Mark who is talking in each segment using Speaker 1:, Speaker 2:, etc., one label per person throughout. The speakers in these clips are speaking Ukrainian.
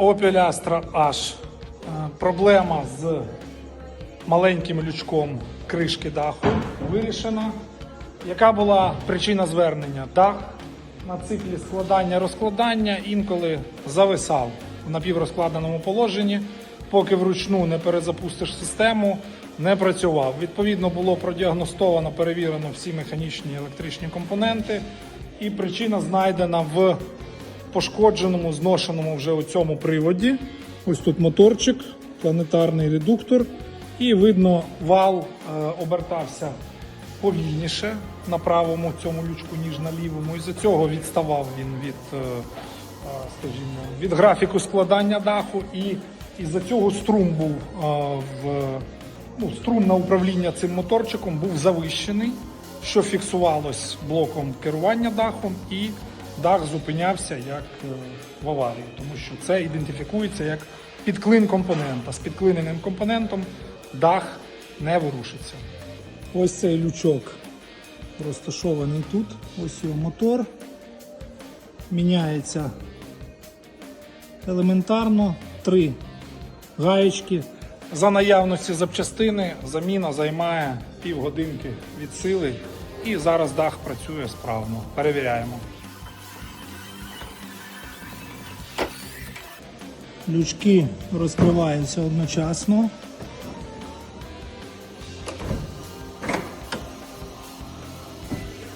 Speaker 1: Opel Astra H. Е, Проблема з маленьким лючком кришки даху вирішена. Яка була причина звернення? Дах на циклі складання-розкладання інколи зависав в напіврозкладеному положенні, поки вручну не перезапустиш систему, не працював. Відповідно, було продіагностовано, перевірено всі механічні і електричні компоненти, і причина знайдена в пошкодженому, зношеному вже у цьому приводі. Ось тут моторчик, планетарний редуктор, і видно, вал е, обертався повільніше на правому цьому лючку, ніж на лівому. І за цього відставав він від, е, е, скажімо, від графіку складання даху, і із-за цього струм був в ну, струм на управління цим моторчиком був завищений, що фіксувалось блоком керування дахом, і дах зупинявся як е, в аварії, тому що це ідентифікується як підклин компонента. З підклиненим компонентом дах не ворушиться. Ось цей лючок розташований тут. Ось його мотор. Міняється елементарно три гаєчки. За наявності запчастини заміна займає півгодинки від сили. І зараз дах працює справно. Перевіряємо. Лючки розкриваються одночасно.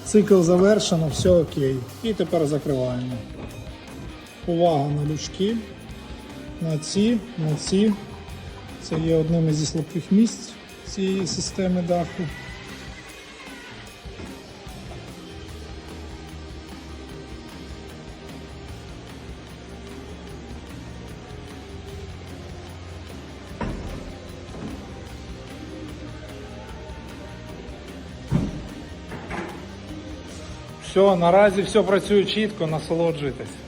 Speaker 1: Цикл завершено, все окей. І тепер закриваємо. Увага на лючки. На ці, на ці. Це є одним із слабких місць цієї системи даху. Все, наразі все працює чітко, насолоджуйтесь.